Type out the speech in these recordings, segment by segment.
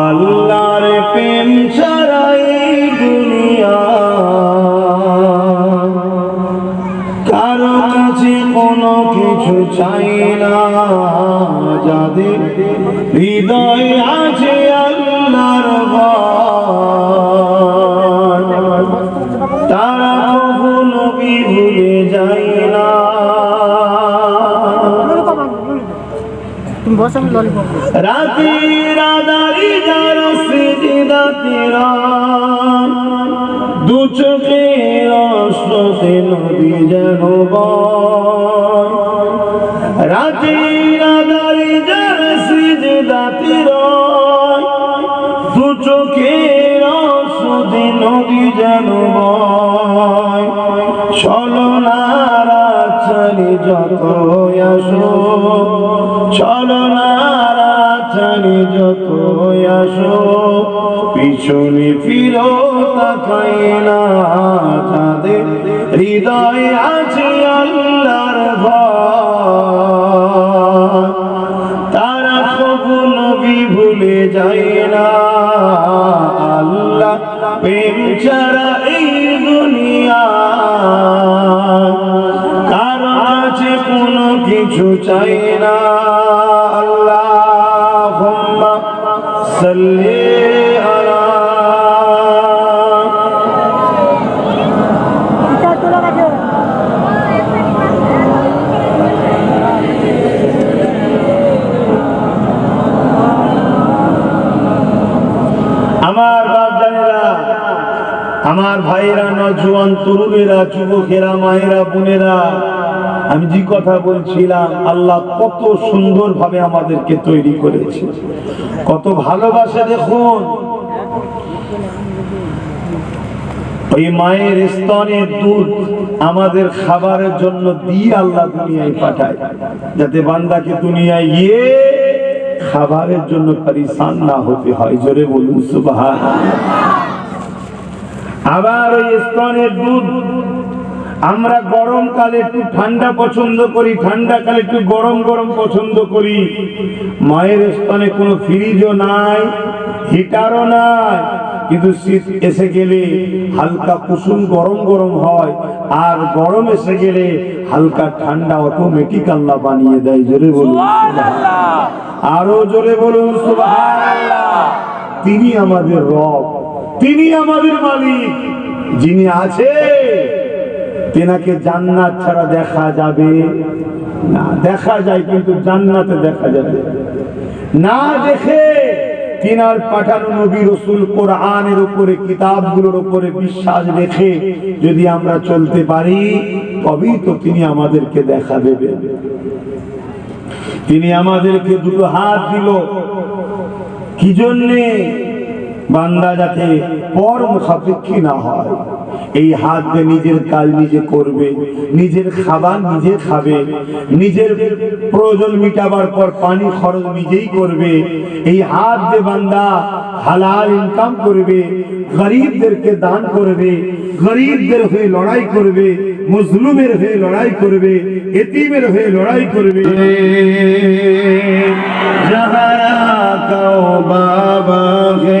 আল্লাহর প্রেম সারাই দুনিয়া। কারও কাছে কোনো কিছু চাই তুমি বসো, আমি ললিপপ রাতে তেরা দু অশ্রতে নদী যেন রাতে রাদারি যার সিজদা তেরা দু চোখের অশ্রতে নদী যেন বয় চলো নারা চলি যত আসো। চলো নারা চলি যত আসো, পিছনে ফিরো, তাকাই না তাদের। হৃদয় আছে আল্লাহর ভয়। তারা কখনো ভুলে যায় না? আল্লাহ প্রেম ছাড়া এই দুনিয়া। কারও কাছে কোনো কিছু চাই না। আলা এটা আমার বাপজানেরা আমার ভাইরা নজওয়ান তরুণেরা যুবকেরা মায়েরা বোনেরা আমি যে কথা বলছিলাম, আল্লাহ কত সুন্দর ভাবে আমাদেরকে তৈরি করেছে। কত ভালোবাসা দেখুন। ওই মায়ের স্তনের দুধ আমাদের খাবারের জন্য দিয়ে আল্লাহ দুনিয়ায় পাঠায়। যাতে বান্দাকে দুনিয়ায় গিয়ে খাবারের জন্য পরিশান না হতে হয়। জোরে বলুন সুবহান আবার ওই স্তনের দুধ আমরা গরমকালে একটু ঠান্ডা পছন্দ করি ঠান্ডাকালে একটু গরম গরম পছন্দ করি। মায়ের স্থানে কোনো ফ্রিজও নাই হিটারও নাই। কিন্তু শীত এসে গেলে হালকা কুসুম গরম গরম হয় আর গরম এসে গেলে হালকা ঠান্ডা অটোমেটিক আল্লাহ বানিয়ে দেয় জোরে বলুন। আরও জোরে বলুন তিনি আমাদের রব তিনি আমাদের মালিক যিনি আছে। তেনাকে জান্নাত ছাড়া দেখা যাবে না। দেখা যায় কিন্তু জান্নাতে দেখা যাবে। না দেখে তিনার পাঠানো নবী রসুল কোরআনের উপরে, কিতাবগুলোর উপরে বিশ্বাস রেখে যদি আমরা চলতে পারি, তবেই তো তিনি আমাদেরকে দেখা দেবেন তিনি আমাদেরকে দুটো হাত দিল। কি জন্যে? বান্দা যাতে পর মুখাপেক্ষী না হয়। এই হাত দিয়ে নিজের কাজ নিজে করবে, নিজের খাবার নিজে খাবে, নিজের প্রয়োজন মিটাবার পর পানি খরচ নিজেই করবে। এই হাত যে বান্দা হালাল ইনকাম করবে, গরিবদেরকে দান করবে, গরিবদের হয়ে লড়াই করবে মজলুমের হয়ে লড়াই করবে, এতিমের হয়ে লড়াই করবে। বাবা হে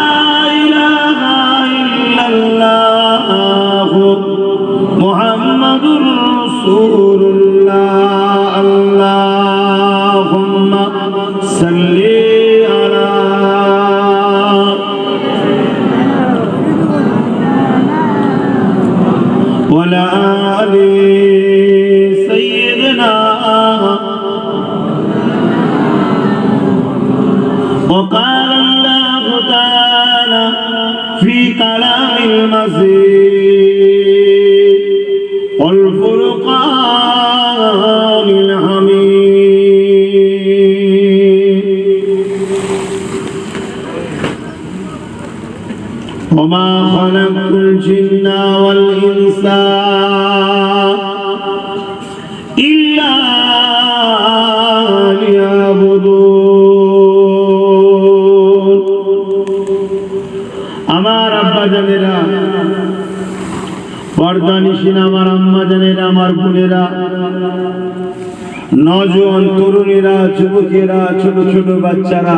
وما خلقت الجن والإنس إلا ليعبدون আমার আব্বা জানেরা পর্দানিসীন আমার আম্মা জানেরা আমার বোনেরা নজওয়ান তরুণীরা যুবকেরা ছোট ছোট বাচ্চারা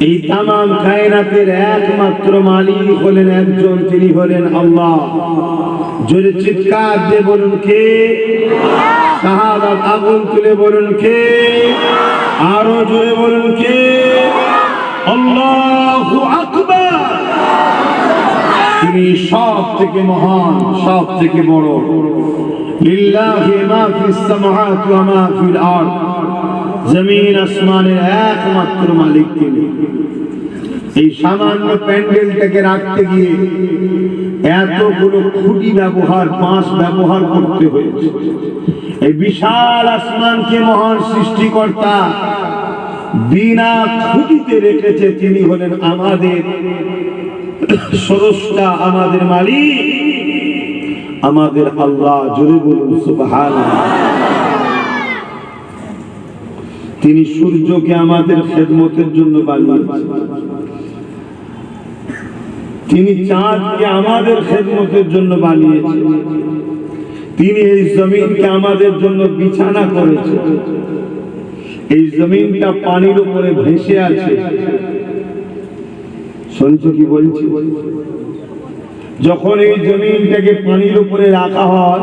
এই তামাম কায়নাতের একমাত্র মালিক হলেন একজন, তিনি হলেন আল্লাহ। জোরে চিৎকার দিয়ে বলুন কে? শাহাদাত আগুন তুলে বলুন কে? আরও জোরে বলুন কে? তিনি সব থেকে মহান সব থেকে বড়। লিল্লাহি মা ফিস সামাওয়াতি ওয়া মা ফিল আরদ। জমিন, আসমানের একমাত্র মালিক তিনি। এই সামান্য প্যান্ডেলটাকে রাখতে গিয়ে এতগুলো খুঁটি ব্যবহার, বাঁশ ব্যবহার করতে হয়েছে। এই বিশাল আসমানকে মহান সৃষ্টিকর্তা বিনা খুঁটিতে রেখেছে, তিনি হলেন আমাদের স্রষ্টা, আমাদের মালিক, আমাদের আল্লাহ, জোরে বলুন, সুবহানাল্লাহ। তিনি সূর্যকে আমাদের খেদমতের জন্য বানিয়েছেন। তিনি চাঁদকে আমাদের খেদমতের জন্য বানিয়েছেন। তিনি এই জমিনকে আমাদের জন্য বিছানা করেছেন। এই জমিনটা পানির উপরে ভেসে আছে। শুনছো কি বলছি? যখন এই জমিনটাকে পানির উপরে রাখা হয়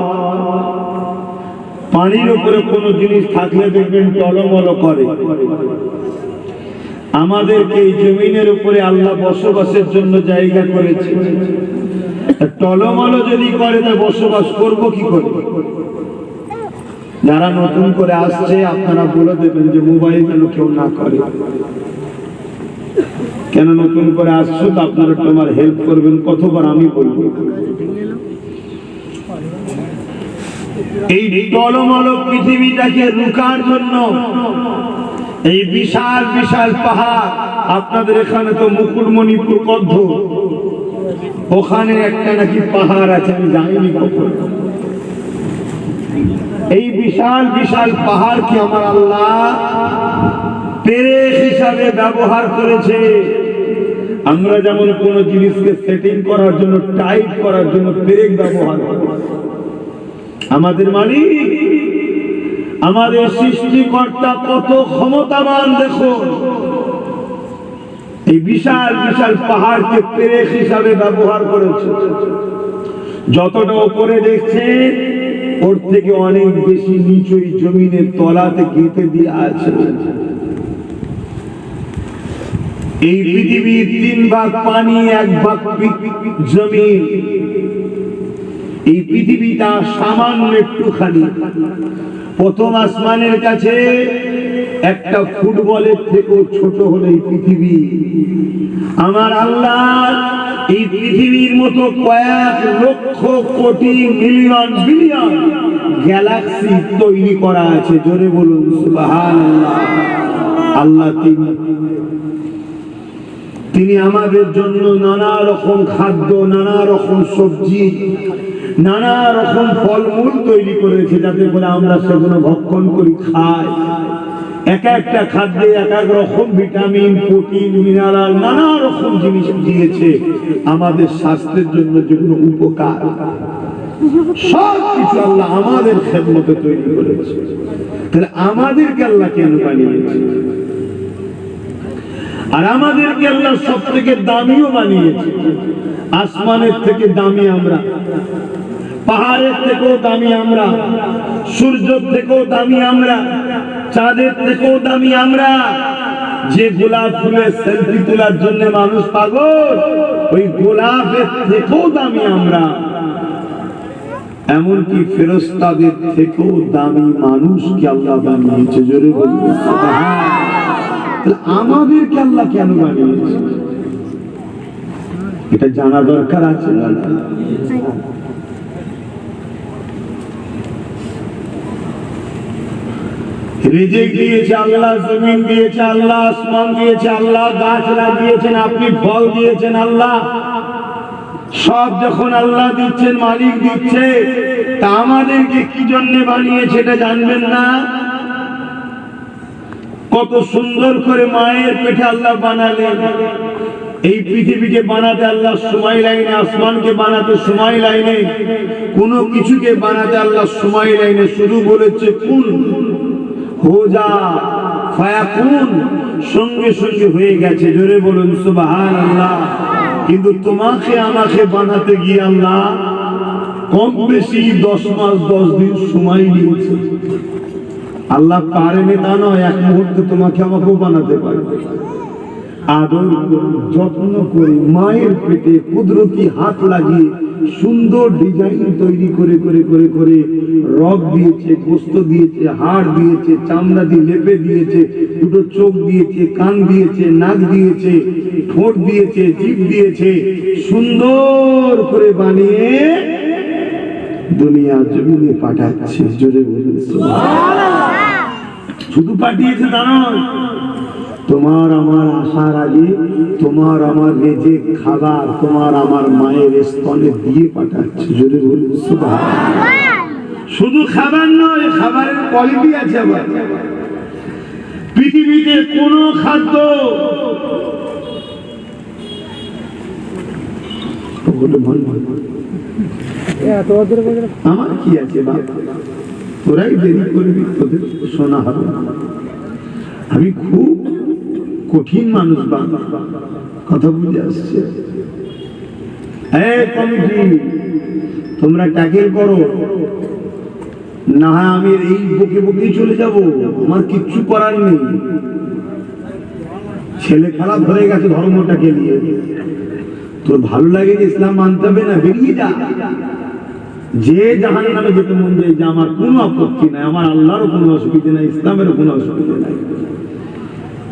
পানির উপরে কোনো জিনিস থাকলে দেখবেন টলমল করে। আমাদেরকে এই জমিনের উপরে আল্লাহ বসবাসের জন্য জায়গা করেছে। টলমল যদি করে, তা বসবাস করব কি করে? যারা নতুন করে আসছে, আপনারা বলে দেবেন যে মোবাইল যেন কেউ না করে। কেন নতুন করে আসছো, তো আপনারা তোমার হেল্প করবেন, কতবার আমি বলব। এই টলমল পৃথিবীটাকে রুকার জন্য, এই বিশাল বিশাল পাহাড়, আপনাদের এখানে তো মুকুটমণিপুর কদ্ধ। ওখানে একটা নাকি পাহাড় আছে, আমি জানিনি কখন। এই বিশাল বিশাল পাহাড় কি আমার আল্লাহ হিসাবে ব্যবহার করেছে? আমরা যেমন কোন জিনিসকে সেটিং করার জন্য টাইট করার জন্য পেরেক ব্যবহার করি। আমাদের মালিক, আমাদের সৃষ্টিকর্তা কত ক্ষমতাবান দেখো। এই বিশাল বিশাল পাহাড়কে পেরেক হিসাবে ব্যবহার করেছে। যতটা উপরে দেখছে, ওর থেকে অনেক বেশি নিচুই জমিনের তলাতে গেঁথে দিয়ে আছে। এই পৃথিবীর তিন ভাগ পানি, এক ভাগ জমিন এই পৃথিবীটা সামান্য একটুখানি। প্রথম আসমানের কাছে একটা ফুটবলের থেকেও ছোট হলো এই পৃথিবী। আমার আল্লাহ এই পৃথিবীর মতো কয়েক lakh crore million billion Galaxy তৈরি করা আছে। জোরে বলুন আল্লাহ তিনি। তিনি আমাদের জন্য নানা রকম খাদ্য, নানা রকম সবজি নানা রকম ফলমূল তৈরি করেছে যাতে করে আমরা সেগুলো ভক্ষণ করি, খাই। এক একটা খাদ্যে এক এক রকম ভিটামিন, প্রোটিন, মিনারেল, নানা রকম জিনিস দিয়েছে আমাদের স্বাস্থ্যের জন্য যেগুলো উপকার। সব কিছু আল্লাহ আমাদের খেদমতে তৈরি করেছে। তাহলে আমাদেরকে আল্লাহ কেন বানিয়েছে? আর আমাদেরকে আল্লাহ সব থেকে দামিও বানিয়েছে। আসমানের থেকে দামি আমরা। পাহাড়ের থেকেও দামি আমরা সূর্য থেকেও দামি আমরা, চাঁদের থেকেও দামি আমরা। যে গোলাপ ফুলের সেলফি তোলার জন্য মানুষ পাগল, ওই গোলাপের থেকেও দামি আমরা। এমনকি ফেরস্তাদের থেকেও দামি মানুষকে আল্লাহ বানিয়েছে, জোরে। তাহলে আমাদেরকে আল্লাহ কেন বানিয়েছে? এটা জানা দরকার আছে দিয়েছে আল্লাহ, জমিন দিয়েছে আল্লাহ দিয়েছে আল্লাহ, গাছ লাগিয়েছেন, আপনি ফল দিয়েছেন আল্লাহ। সব যখন আল্লাহ দিচ্ছেন, মালিক দিচ্ছে, তা আমাদেরকে কি জন্য বানিয়েছে এটা জানবেন না? কত সুন্দর করে মায়ের পেটে আল্লাহ বানালেন। এই পৃথিবীকে বানাতে আল্লাহ সময় লাইনে আসমানকে বানাতে সময় লাইনে কোনো কিছুকে বানাতে আল্লাহ সময় লাইনে শুধু বলেছে, কোন হো যা ফায়াকুন সঙ্গে সঙ্গে হয়ে গেছে। জোরে বলুন সুবাহান আল্লাহ কিন্তু তোমাকে, আমাকে বানাতে গিয়ে আল্লাহ কম বেশি দশ মাস, দশ দিন সময় নিয়েছে আল্লাহ পারেনি তা নয়, এক মুহূর্তে তোমাকে আমাকেও বানাতে পারে আদর যত্ন করে মায়ের পেটে কুদরতি হাত লাগিয়ে সুন্দর ডিজাইন তৈরি করে করে করে করে রক দিয়েছে গোস্ত দিয়েছে হাড় দিয়েছে চামড়া দিয়ে লেপে দিয়েছে দুটো চোখ দিয়েছে কান দিয়েছে নাক দিয়েছে ঠোঁট দিয়েছে জিভ দিয়েছে সুন্দর করে বানিয়ে দুনিয়া জমিনে পাঠাচ্ছে। জোরে বলুন শুধু পাঠিয়েছে তা নয় তোমার আমার আসার আগে তোমার আমার রেজে খাবার, তোমার আমার মায়ের স্তনে দিয়ে পাঠাচ্ছে সুবহানাল্লাহ। শুধু খাবার নয়, খাবারের কোয়ালিটি আছে আবার পৃথিবীতে কোনো খাদ্য। আমার কি আছে তোরাই দেরি করবি, তোদের শোনা হবে আমি খুব কঠিন মানুষ কথা বুঝে আসছে? তোমরা ট্যাকেল করো। না হয় আমি এই বকে বকেই চলে যাব। আমার কিচ্ছু করার নেই। ছেলে খেলা ধরে গেছে ধর্মটাকে নিয়ে। তোর ভালো লাগে যে ইসলাম মানতে হবে না? বেরিয়ে যা। যে জাহান নামে যেতে মন যায় যে আমার কোনো আপত্তি নাই, আমার আল্লাহরও কোনো অসুবিধা নাই, ইসলামেরও কোনো অসুবিধা নাই।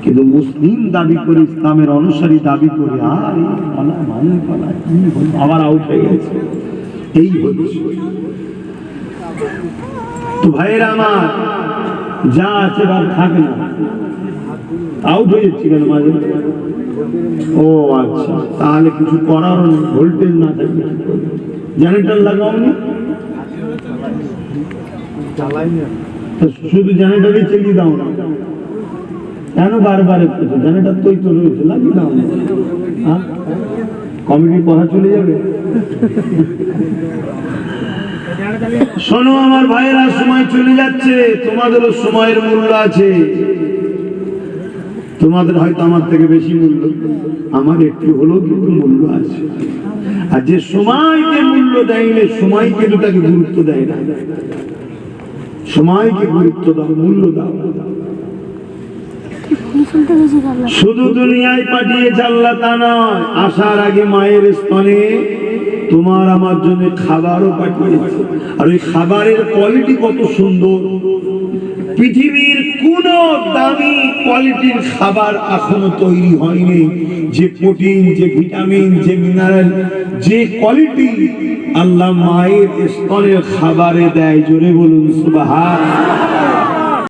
কিন্তু মুসলিম দাবি করে ইসলামের অনুসারী দাবি করে আর? আবার আউট হয়ে গেছে। এই হচ্ছে। তো ভাইয়েরা আমার যা আছে বা থাকে না। আউট হয়ে কেন মাঝে ও আচ্ছা তাহলে কিছু করার ভোল্টেজ না করবে? জেনারেটর লাগাওনি? শুধু জেনারেটরই চালিয়ে দাও না। কেন বারবার একটু জেনারেটর তোই তো রয়েছে লাগিয়ে দাও না কমিটি পড়া চলে যাবে। শোনো, আমার ভাইয়েরা, সময় চলে যাচ্ছে। তোমাদেরও সময়ের মূল্য আছে। তোমাদের হয়তো আমার থেকে বেশি মূল্য। আমার একটু হলেও কিন্তু মূল্য আছে। আর যে সময়কে মূল্য দেয়নি সময় কিন্তু গুরুত্ব দেয় না। সময়কে গুরুত্ব দাও, মূল্য দাও। শুধু দুনিয়ায় পাঠিয়ে আল্লাহ তা নয়, আসার আগে মায়ের স্তনে তোমার আমার জন্য খাবারও পাঠিয়েছে। আর ওই খাবারের কোয়ালিটি কত সুন্দর। পৃথিবীর কোন দামি কোয়ালিটির খাবার এখনও তৈরি হয়নি। যে প্রোটিন যে ভিটামিন যে মিনারেল যে কোয়ালিটি আল্লাহ মায়ের স্তনের খাবারে দেয়। জোরে বলুন সুবাহ